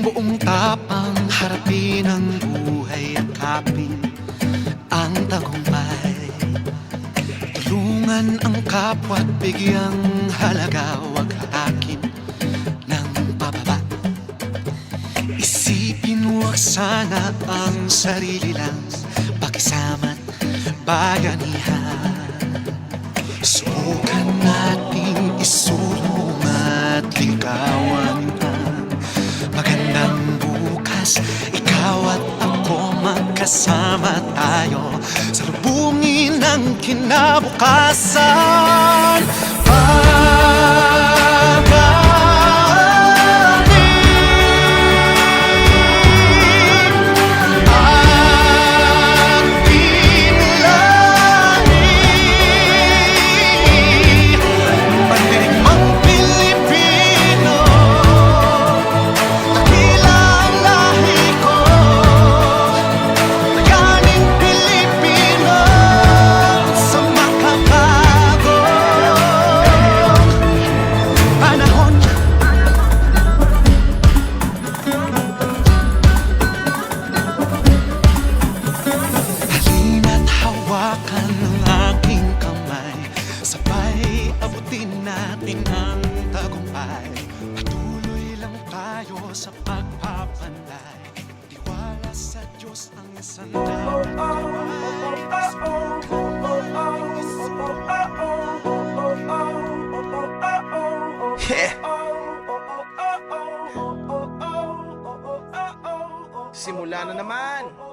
Ngayong buong tapang harapin ang buhay at kapin ang tagumpay. Tulungan ang kapwa at bigyang halaga Huwag akin ng pababa. Isipin huwag sana ang sarili lang Pakisama't bayanihan. Subukan nating isulong at ligawan magkasama tayo. Sa lubungin ng kinabukasan natin ang tagumpay Patuloy lang tayo sa pagpapanday Tiwala sa Diyos ang sandalan Yeah. Simula na naman.